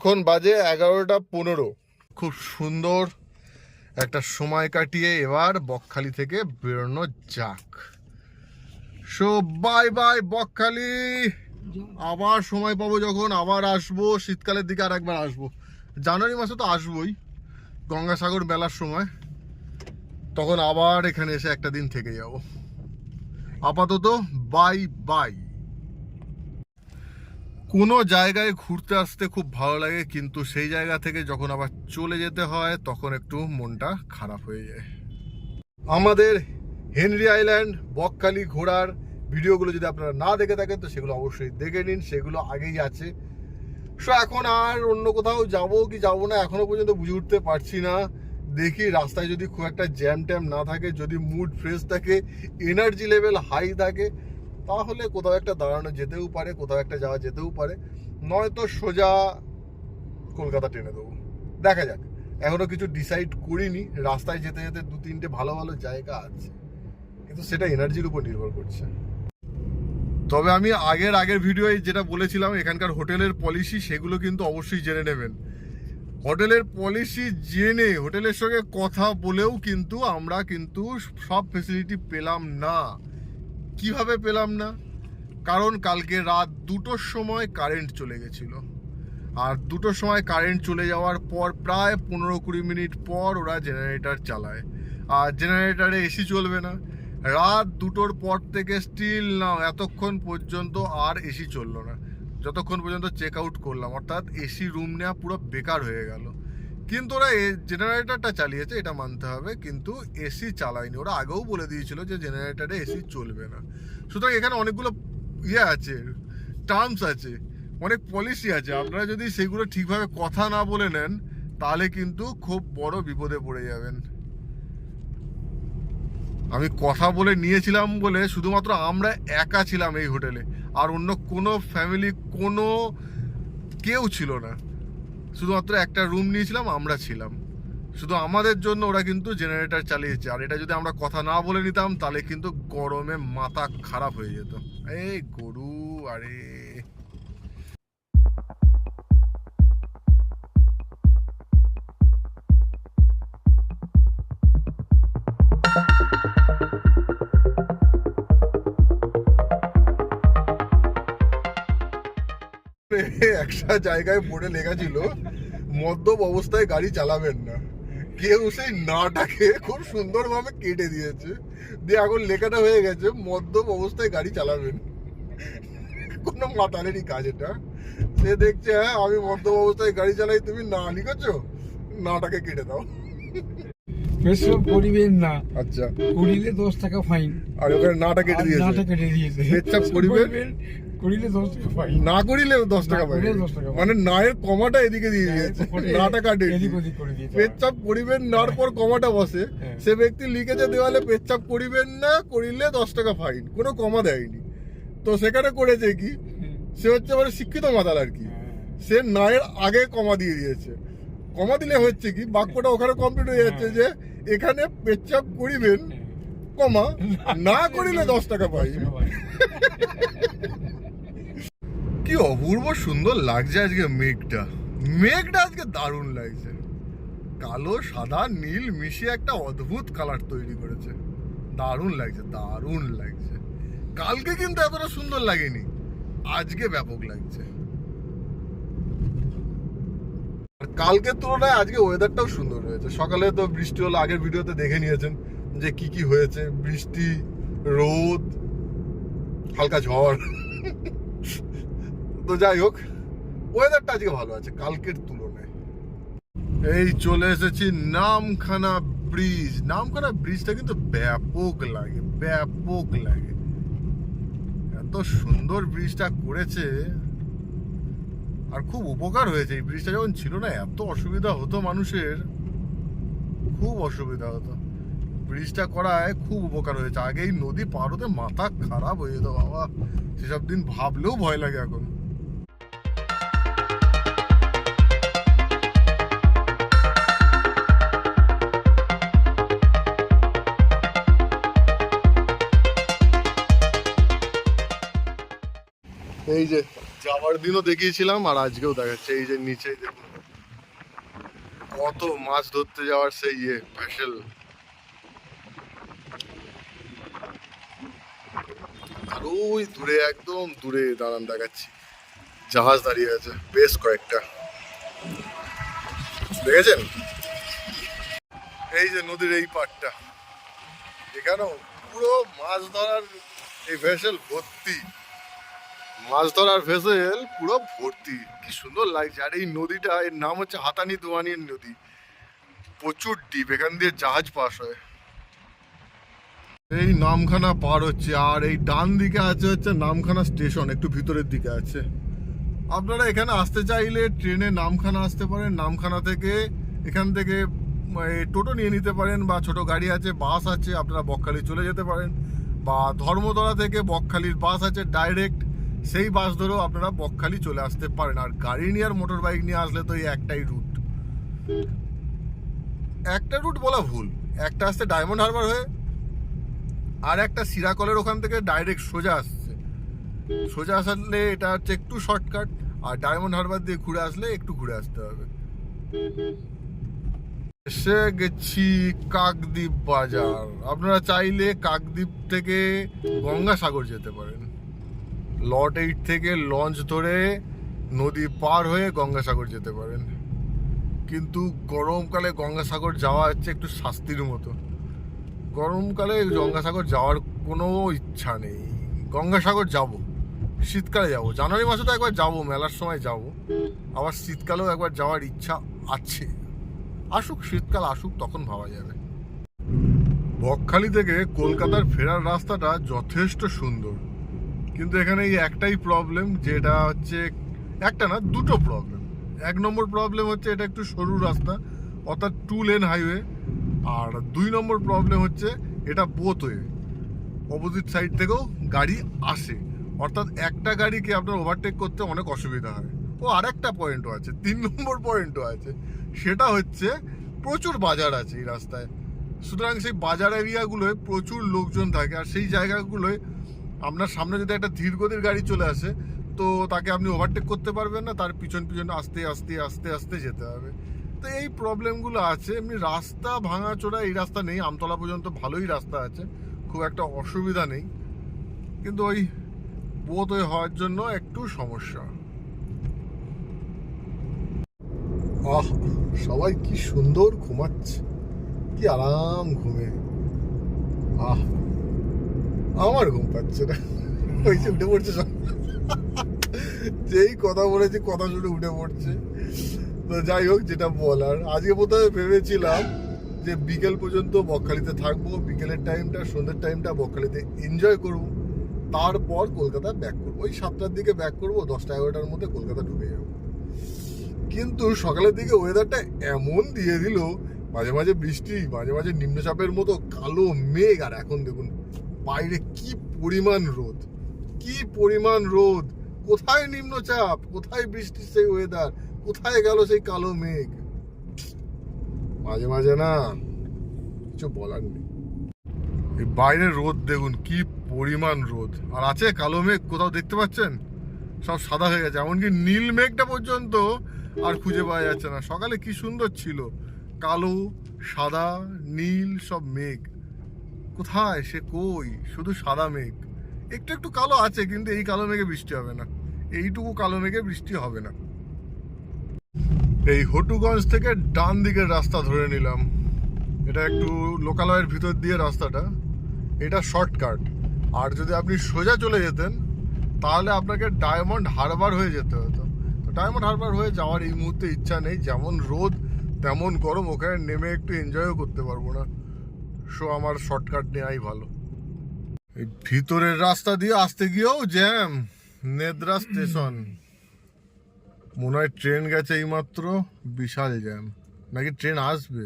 এখন বাজে এগারোটা পনেরো। খুব সুন্দর একটা সময় কাটিয়ে এবার বকখালি থেকে বেরোনো যাক। So bye bye Bakkhali. আবার সময় পাবো যখন, আবার আসব, শীতকালের দিকে আর একবার আসব। জানুয়ারি মাসে তো আসবোই, গঙ্গাসাগর মেলার সময়। তখন আবার এখানে এসে একটা দিন থেকে যাব। আপাতত বাই বাই কোনো জায়গায় ঘুরতে আসতে খুব ভালো লাগে, কিন্তু সেই জায়গা থেকে যখন আবার চলে যেতে হয়, তখন একটু মনটা খারাপ হয়ে যায়। আমাদের হেনরি আইল্যান্ড, বকখালি ঘোরার ভিডিওগুলো যদি আপনারা না দেখে থাকেন, তো সেগুলো অবশ্যই দেখে নিন। সেগুলো আগেই আছে। সো এখন আর অন্য কোথাও যাব কি যাব না এখনও পর্যন্ত বুঝে উঠতে পারছি না। দেখি রাস্তায় যদি খুব একটা জ্যাম ট্যাম না থাকে, যদি মুড ফ্রেশ থাকে এনার্জি লেভেল হাই থাকে তাহলে কোথাও একটা দাঁড়ানো যেতেও পারে, কোথাও একটা যাওয়া যেতেও পারে। নয়তো সোজা কলকাতা টেনে দেবো। দেখা যাক। এখনও কিছু ডিসাইড করিনি। রাস্তায় যেতে যেতে দু তিনটে ভালো ভালো জায়গা আছে। কিন্তু সেটা এনার্জির উপর নির্ভর করছে। তবে আমি আগের আগের ভিডিওয় যেটা বলেছিলাম, এখানকার হোটেলের পলিসি সেগুলো কিন্তু অবশ্যই জেনে নেবেন। হোটেলের পলিসি জেনে, হোটেলের সঙ্গে কথা বলেও কিন্তু আমরা কিন্তু সব ফেসিলিটি পেলাম না। কীভাবে পেলাম না? কারণ কালকে রাত দুটোর সময় কারেন্ট চলে গেছিল। আর দুটোর সময় কারেন্ট চলে যাওয়ার পর প্রায় পনেরো কুড়ি মিনিট পর ওরা জেনারেটর চালায়। আর জেনারেটারে এসি চলবে না। রাত দুটোর পর থেকে স্টিল না, এতক্ষণ পর্যন্ত আর এসি চলল না। যতক্ষণ পর্যন্ত চেক আউট করলাম, অর্থাৎ এসি রুম নেওয়া পুরো বেকার হয়ে গেল। কিন্তু ওরা জেনারেটারটা চালিয়েছে, এটা মানতে হবে। কিন্তু এসি চালায়নি। ওরা আগেও বলে দিয়েছিল যে জেনারেটরে এসি চলবে না। সুতরাং এখানে অনেকগুলো ইয়ে আছে টার্মস আছে, অনেক পলিসি আছে। আপনারা যদি সেগুলো ঠিকভাবে কথা না বলে নেন, তাহলে কিন্তু খুব বড় বিপদে পড়ে যাবেন। আমি কথা বলে নিয়েছিলাম বলে শুধুমাত্র আমরা একা ছিলাম এই হোটেলে। আর অন্য কোনো ফ্যামিলি কোনো কেউ ছিল না। শুধুমাত্র একটা রুম নিয়েছিলাম, আমরা ছিলাম। শুধু আমাদের জন্য ওরা কিন্তু জেনারেটার চালিয়েছে। আর এটা যদি আমরা কথা না বলে নিতাম, তাহলে কিন্তু গরমে মাথা খারাপ হয়ে যেত। এই গরু, আরে। একটা জায়গায় বোর্ডে লেখা ছিল মদ্যপ অবস্থায় গাড়ি চালাবেন না। কেউ সেই নাটাকে খুব সুন্দরভাবে কেটে দিয়েছে। দিয়ে এখন লেখাটা হয়ে গেছে মদ্যপ অবস্থায় গাড়ি চালাবেন। কোনো মাতালেরই কাজ এটা। সে দেখছে হ্যাঁ আমি মদ্যপ অবস্থায় গাড়ি চালাই তুমি না লিখেছো? নাটাকে কেটে দাও। পেশাব করিবেন না। আচ্ছা। করিলে দশ টাকা ফাইন। আর ওখানে নাটা কেটে দিয়েছে। নাটা কেটে দিয়েছে। পেচ্ছাপ করিবেন? করিলে দশ টাকা ফাইন না করিলে দশ টাকা না পাই। করিলেও 10 টাকা মানে নায়ের কমাটা এদিকে দিয়ে দিয়েছে। নাটা কাটে পেচ্ছাপ করিবেন নার পর কমাটা বসে। হ্যাঁ। সে ব্যক্তি লিখেছে দেওয়ালে পেচ্ছাপ করিবেন না করিলে দশ টাকা ফাইন। কোনো কমা দেয়নি। তো সেখানে করেছে কি? সে হচ্ছে মানে শিক্ষিত মাতাল আর কি। হ্যাঁ। সে নায়ের আগে কমা দিয়ে দিয়েছে। কমা দিলে হচ্ছে কি? বাক্যটা ওখানে কমপ্লিট হয়ে যাচ্ছে যে এখানে পেচ্ছাপ করিবেন কমা। না করিলে দশ টাকা পাই। কি অপূর্ব সুন্দর লাগছে আজকে মেঘটা। মেঘটা আজকে দারুণ লাগছে। কালো, সাদা, নীল মিশিয়ে একটা অদ্ভুত কালার তৈরি করেছে। দারুণ লাগছে দারুণ লাগছে। কালকে কিন্তু এতটা সুন্দর লাগেনি, আজকে ব্যাপক লাগছে। কালকের তুলনায় আজকে ওয়েদারটাও সুন্দর হয়েছে। সকালে তো বৃষ্টি হলো, আগের ভিডিওতে দেখে নিয়েছেন যে কি কি হয়েছে। বৃষ্টি, রোদ, হালকা ঝড়। তো যাই হোক ওয়েদারটা আজকে ভালো আছে, কালকের তুলনায়। এই চলে এসেছি নামখানা ব্রিজ নামখানা ব্রিজটা কিন্তু ব্যাপক লাগে ব্যাপক লাগে। এত সুন্দর ব্রিজটা করেছে, আর খুব উপকার হয়েছে। এই ব্রিজটা যখন ছিল না, এত অসুবিধা হতো মানুষের। খুব অসুবিধা হতো। ব্রিজটা করায় খুব উপকার হয়েছে। আগে এই নদী পার হতে মাথা খারাপ হয়ে যেত, বাবা। সেসব দিন ভাবলেও ভয় লাগে এখন। এই যে যাওয়ার দিনও দেখিয়েছিলাম আর আজকেও দেখাচ্ছে। এই যে নিচে কত মাছ ধরতে যাওয়ার সেই ইয়ে ভেসেল আর ওই দূরে, একদম দূরে দাঁড়ান দেখাচ্ছি। জাহাজ দাঁড়িয়ে আছে, বেশ কয়েকটা। দেখেছেন? এই যে নদীর এই পাটটা এখানেও পুরো মাছ ধরার এই ভেসেল ভর্তি। মাছ ধরার ভেসেল পুরো ভর্তি। কি সুন্দর লাগছে। আর এই নদীটা, এর নাম হচ্ছে হাতানি দোয়ানি নদী। প্রচুর ডিপ, এখান দিয়ে জাহাজ পাস হয়। এই নামখানা পার হচ্ছে, আর এই ডান দিকে আছে হচ্ছে নামখানা স্টেশন, একটু ভিতরের দিকে আছে। আপনারা এখানে আসতে চাইলে ট্রেনে নামখানা আসতে পারেন। নামখানা থেকে এখান থেকে টোটো নিয়ে নিতে পারেন, বা ছোট গাড়ি আছে, বাস আছে, আপনারা বকখালি চলে যেতে পারেন। বা ধর্মতলা থেকে বকখালির বাস আছে, ডাইরেক্ট সেই বাস ধরেও আপনারা বকখালি চলে আসতে পারেন। আর গাড়ি নিয়ে আর মোটর বাইক নিয়ে আসলে তো এই একটাই রুট একটা রুট বলা ভুল। একটা আসছে ডায়মন্ড হারবার হয়ে, আর একটা সিরাকলের ওখান থেকে ডাইরেক্ট সোজা আসছে। সোজা আসলে এটা হচ্ছে একটু শর্টকাট আর ডায়মন্ড হারবার দিয়ে ঘুরে আসলে একটু ঘুরে আসতে হবে। এসে গেছি কাকদ্বীপ বাজার। আপনারা চাইলে কাকদ্বীপ থেকে গঙ্গাসাগর যেতে পারেন। লট এইট থেকে লঞ্চ ধরে নদী পার হয়ে গঙ্গাসাগর যেতে পারেন। কিন্তু গরমকালে গঙ্গাসাগর যাওয়া হচ্ছে একটু শাস্তির মতো। গরমকালে গঙ্গাসাগর যাওয়ার কোনো ইচ্ছা নেই। গঙ্গাসাগর যাব। শীতকালে যাব। জানুয়ারি মাসে তো একবার যাব, মেলার সময় যাব। আবার শীতকালেও একবার যাওয়ার ইচ্ছা আছে। আসুক, শীতকাল আসুক, তখন ভাবা যাবে। বকখালি থেকে কলকাতার ফেরার রাস্তাটা যথেষ্ট সুন্দর। কিন্তু এখানে এই একটাই প্রবলেম যেটা হচ্ছে একটা না, দুটো প্রবলেম এক নম্বর প্রবলেম হচ্ছে এটা একটু সরু রাস্তা, অর্থাৎ টু লেন হাইওয়ে আর দুই নম্বর প্রবলেম হচ্ছে এটা বোথ ওয়ে অপোজিট সাইড থেকেও গাড়ি আসে। অর্থাৎ একটা গাড়িকে আপনার ওভারটেক করতে অনেক অসুবিধা হয়। ও আরেকটা পয়েন্টও আছে, তিন নম্বর পয়েন্টও আছে। সেটা হচ্ছে প্রচুর বাজার আছে এই রাস্তায়। সুতরাং সেই বাজার এরিয়াগুলোয় প্রচুর লোকজন থাকে, আর সেই জায়গাগুলোয় আপনার সামনে যদি একটা ধীরগতির গাড়ি চলে আসে, তো তাকে আপনি ওভারটেক করতে পারবেন না, তার পিছন পিছন আস্তে আস্তে আস্তে আস্তে যেতে হবে। তো এই প্রবলেমগুলো আছে, এমনি রাস্তা ভাঙাচোরা, এই রাস্তা নেই, আমতলা পর্যন্ত ভালোই রাস্তা আছে, খুব একটা অসুবিধা নেই। কিন্তু ওই বোধ হয়ে হওয়ার জন্য একটু সমস্যা। আহ, সবাই কি সুন্দর ঘুমাচ্ছে, কি আরাম ঘুমে। আহ আমার ঘুম পাচ্ছে না। ওই যে উঠে পড়ছে যেই কথা বলেছি, কথা শুনে উঠে পড়ছে। তো যাই হোক, যেটা বলার, আজকে প্রথমে ভেবেছিলাম যে বিকেল পর্যন্ত বকখালিতে থাকব, বিকেলের টাইমটা সন্ধ্যের টাইমটা বকখালিতে এনজয় করব। তারপর কলকাতা ব্যাক করব। ওই সাতটার দিকে ব্যাক করব, দশটা এগারোটার মধ্যে কলকাতা ঢুকে যাব। কিন্তু সকালের দিকে ওয়েদারটা এমন দিয়ে দিল, মাঝে মাঝে বৃষ্টি, মাঝে মাঝে নিম্নচাপের মতো কালো মেঘ, আর এখন দেখুন বাইরে কি পরিমাণ রোদ? কি পরিমাণ রোদ? কোথায় নিম্নচাপ? কোথায় বৃষ্টির সেই ওয়েদার কোথায় গেল সেই কালো মেঘ? মাঝে মাঝে না কিছু বলার নেই। এই বাইরে রোদ দেখুন, কি পরিমাণ রোদ। আর আছে কালো মেঘ, কোথাও দেখতে পাচ্ছেন? সব সাদা হয়ে গেছে, এমনকি নীল মেঘটা পর্যন্ত আর খুঁজে পাওয়া যাচ্ছে না। সকালে কি সুন্দর ছিল। কালো, সাদা, নীল সব মেঘ। কোথায়? সে কই? শুধু সাদা মেঘ। একটু একটু কালো আছে, কিন্তু এই কালো মেঘে বৃষ্টি হবে না। এইটুকু কালো মেঘে বৃষ্টি হবে না। এই হটুগঞ্জ থেকে ডান দিকের রাস্তা ধরে নিলাম। এটা একটু লোকালয়ের ভিতর দিয়ে রাস্তাটা। এটা শর্টকাট। আর যদি আপনি সোজা চলে যেতেন, তাহলে আপনাকে ডায়মন্ড হারবার হয়ে যেতে হতো। তো ডায়মন্ড হারবার হয়ে যাওয়ার এই মুহূর্তে ইচ্ছা নেই। যেমন রোদ, তেমন গরম। ওখানে নেমে একটু এনজয়ও করতে পারব না। সো আমার শর্টকাট নেওয়াই ভালো। ভিতরের রাস্তা দিয়ে আসতে গিয়েও জ্যাম নেদ্রা স্টেশন। মনে হয় ট্রেন গেছে এইমাত্র বিশাল জ্যাম। নাকি ট্রেন আসবে?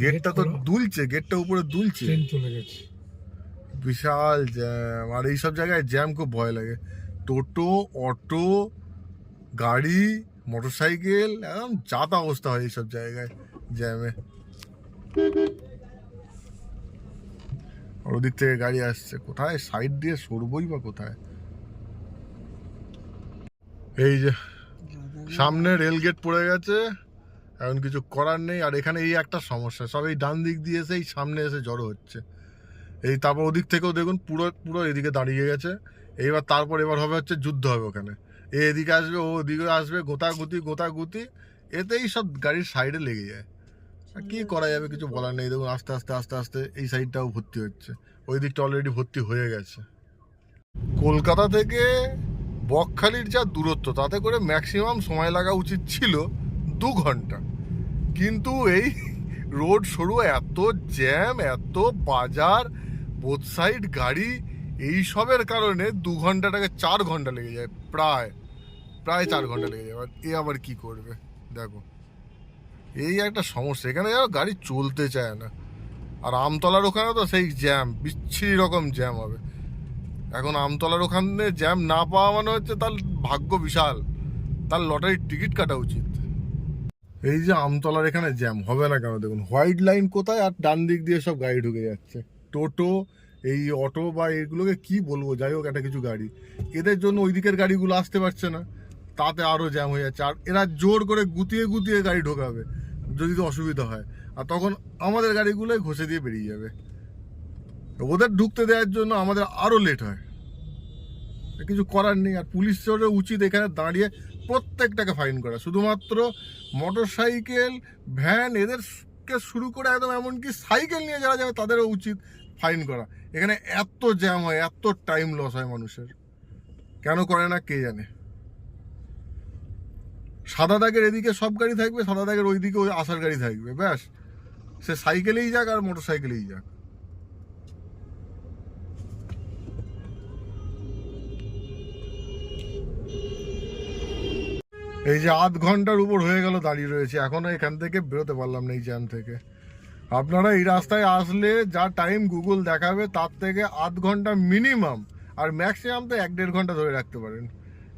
গেটটা তো দুলছে গেটটা উপরে দুলছে। ট্রেন চলে গেছে। বিশাল জ্যাম। আর এইসব জায়গায় জ্যাম খুব ভয় লাগে। টোটো অটো গাড়ি মোটরসাইকেল একদম যাতা অবস্থা হয় এইসব জায়গায় জ্যামে। ওদিক থেকে গাড়ি আসছে। কোথায়? সাইড দিয়ে সরবই বা কোথায়? এই যে, সামনে রেল গেট পড়ে গেছে। এখন কিছু করার নেই। আর এখানে এই একটা সমস্যা। সব এই ডান দিক দিয়ে এসে এই সামনে এসে জড়ো হচ্ছে। এই তারপর ওদিক থেকেও দেখুন, পুরো পুরো এদিকে দাঁড়িয়ে গেছে। এইবার তারপর এবার হবে হচ্ছে যুদ্ধ হবে ওখানে। এদিকে আসবে, ও ওদিকে আসবে, গোতাগুতি গোতাগুতি। এতেই সব গাড়ির সাইডে লেগে যায়। আর কি করা যাবে কিছু বলার নেই। দেখুন, আস্তে আস্তে আস্তে আস্তে এই সাইডটাও ভর্তি হচ্ছে। ওই দিকটা অলরেডি ভর্তি হয়ে গেছে। কলকাতা থেকে বকখালির যা দূরত্ব, তাতে করে ম্যাক্সিমাম সময় লাগা উচিত ছিল দু ঘণ্টা। কিন্তু এই রোড সরু এত জ্যাম এত বাজার বোথ সাইড গাড়ি এই সবের কারণে দু ঘন্টাটাকে চার ঘণ্টা লেগে যায়, প্রায় প্রায় চার ঘণ্টা লেগে যায়। এ আবার কি করবে? দেখো। এই একটা সমস্যা। এখানে যেন গাড়ি চলতে চায় না। আর আমতলার ওখানে তো সেই জ্যাম বিচ্ছিরি রকম জ্যাম হবে। এখন আমতলার ওখানে জ্যাম না পাওয়া মানে হচ্ছে তার ভাগ্য বিশাল। তার লটারির টিকিট কাটা উচিত। এই যে আমতলার এখানে জ্যাম হবে না কেন? দেখুন হোয়াইট লাইন কোথায় আর ডান দিক দিয়ে সব গাড়ি ঢুকে যাচ্ছে। টোটো এই অটো বা এগুলোকে কি বলব? যাই হোক, একটা কিছু গাড়ি। এদের জন্য ওই দিকের গাড়িগুলো আসতে পারছে না। তাতে আরও জ্যাম হয়ে যাচ্ছে। আর এরা জোর করে গুতিয়ে গুতিয়ে গাড়ি ঢোকাবে। যদি অসুবিধা হয়। আর তখন আমাদের গাড়িগুলোই ঘষে দিয়ে বেরিয়ে যাবে। ওদের ঢুকতে দেওয়ার জন্য আমাদের আরও লেট হয়। কিছু করার নেই। আর পুলিশের উচিত এখানে দাঁড়িয়ে প্রত্যেকটাকে ফাইন করা। শুধুমাত্র মোটর সাইকেল ভ্যান এদেরকে শুরু করে একদম এমনকি সাইকেল নিয়ে যারা যাবে তাদেরও উচিত ফাইন করা। এখানে এত জ্যাম হয়, এত টাইম লস হয় মানুষের। কেন করে না, কে জানে? সাদা দাগের এদিকে সব গাড়ি থাকবে, সাদা দাগের ওইদিকে ওই আসার গাড়ি থাকবে, ব্যাস। সে সাইকেলেই যাক আর মোটর সাইকেলেই যাক। এই যে আধ ঘণ্টার উপর হয়ে গেল দাঁড়িয়ে রয়েছে, এখনও এখান থেকে বেরোতে পারলাম না এই জ্যাম থেকে। আপনারা এই রাস্তায় আসলে যা টাইম গুগল দেখাবে, তার থেকে আধ ঘণ্টা মিনিমাম আর ম্যাক্সিমাম তো এক দেড় ঘণ্টা ধরে রাখতে পারেন।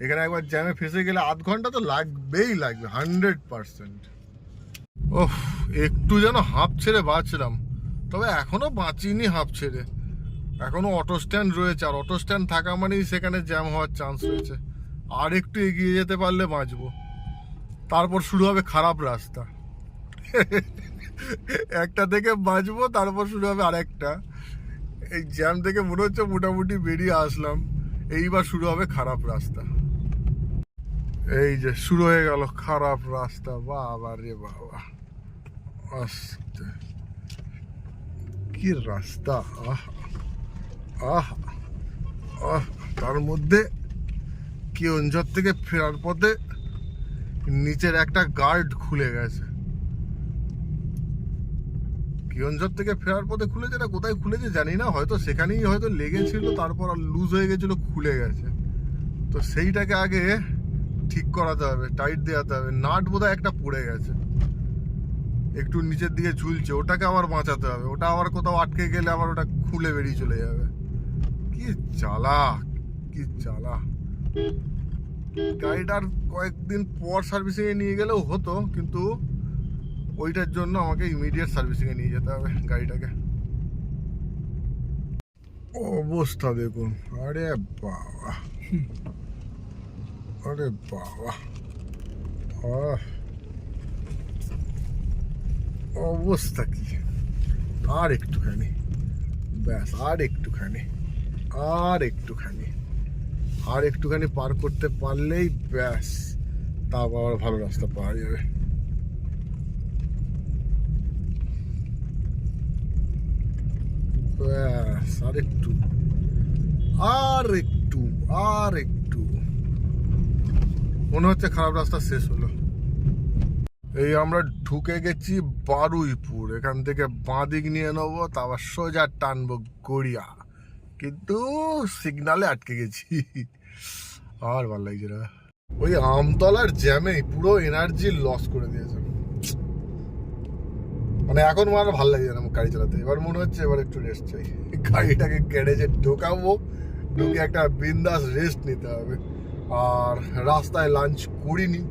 এখানে একবার জ্যামে ফেসে গেলে আধ ঘণ্টা তো লাগবেই লাগবে হান্ড্রেড পার্সেন্ট ওহ একটু যেন হাঁপ ছেড়ে বাঁচলাম, তবে এখনও বাঁচিনি হাঁপ ছেড়ে। এখনও অটো স্ট্যান্ড রয়েছে, আর অটো স্ট্যান্ড থাকা মানেই সেখানে জ্যাম হওয়ার চান্স রয়েছে। আর একটু এগিয়ে যেতে পারলে বাঁচবো। তারপর শুরু হবে খারাপ রাস্তা। একটা থেকে বাঁচবো, তারপর শুরু হবে আরেকটা। এই জ্যাম থেকে মনে হচ্ছে মোটামুটি বেরিয়ে আসলাম। এইবার শুরু হবে খারাপ রাস্তা। এই যে শুরু হয়ে গেল খারাপ রাস্তা, বাবা রে বাবা। আস্তে। কি রাস্তা? আহ আহ আহ। তার মধ্যে কেওনঝর থেকে ফেরার পথে নিচের একটা গার্ড খুলে গেছে। কিয়নঝর থেকে ফেরার পথে খুলেছে? না কোথায় খুলেছে জানি না। হয়তো সেখানেই হয়তো লেগেছিল, তারপর আর লুজ হয়ে গেছিল, খুলে গেছে। তো সেইটাকে আগে ঠিক করাতে হবে টাইট দেওয়াতে হবে। নাট বোধহয় একটা পড়ে গেছে। একটু নিচের দিকে ঝুলছে, ওটাকে আবার বাঁচাতে হবে। ওটা আবার কোথাও আটকে গেলে আবার ওটা খুলে বেরিয়ে চলে যাবে। কি জ্বালা কি জ্বালা গাড়িটার কয়েকদিন পর সার্ভিসিংয়ে নিয়ে গেলেও হতো, কিন্তু ওইটার জন্য আমাকে ইমিডিয়েট সার্ভিসিংয়ে নিয়ে যেতে হবে গাড়িটাকে। অবস্থা দেখুন, আরে বাবা। আরে বাবা। অবস্থা কি? আর একটুখানি। ব্যাস, আর একটুখানি। আর একটুখানি। আর একটুখানি পার করতে পারলেই ব্যাস তারপর আবার ভালো রাস্তা পাওয়া যাবে। ব্যাস, আর একটু। আর একটু আর একটু। মনে হচ্ছে খারাপ রাস্তা শেষ হলো। এই আমরা ঢুকে গেছি বারুইপুর। এখান থেকে বাঁদিক নিয়ে নেব, তারপর সোজা টানবো গড়িয়া। কিন্তু সিগনালে আটকে গেছি। আর ভালো লাগছে না। ওই আমতলার জ্যামে পুরো এনার্জি লস করে দিয়েছে। মানে এখন আমার ভালো লাগছে না গাড়ি চালাতে। এবার মনে হচ্ছে এবার একটু রেস্ট চাই। গাড়িটাকে গ্যারেজে ঢোকাবো, ঢুকে একটা বিন্দাস রেস্ট নিতে হবে। আর রাস্তায় লাঞ্চ করিনি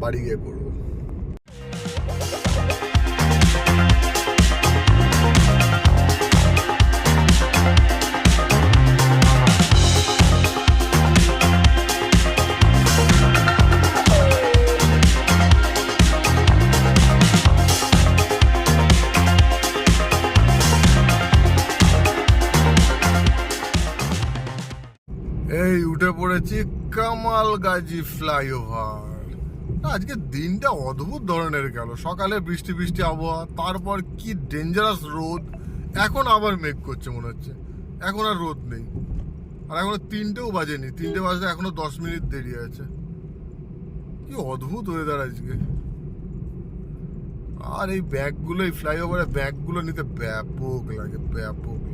বাড়ি গিয়ে করব। কামাল ফ্লাইওভার। আজকে দিনটা অদ্ভুত ধরনের গেল। সকালে বৃষ্টি বৃষ্টি আবহাওয়া, তারপর কি ডেঞ্জারাস রোদ। এখন আবার মেঘ করছে মনে হচ্ছে। এখন আর রোদ নেই। আর এখনও তিনটেও বাজেনি। তিনটে বাজতে এখনও দশ মিনিট দেরি আছে। কি অদ্ভুত ওয়েদার আজকে। আর এই ব্যাগগুলো, এই ফ্লাইওভারের ব্যাগগুলো নিতে ব্যাপক লাগে, ব্যাপক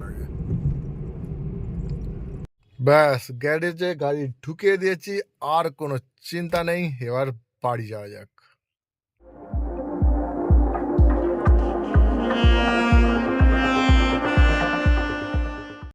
ব্যাস গ্যারেজে গাড়ি ঢুকিয়ে দিয়েছি আর কোনো চিন্তা নেই এবার বাড়ি যাওয়া যাক।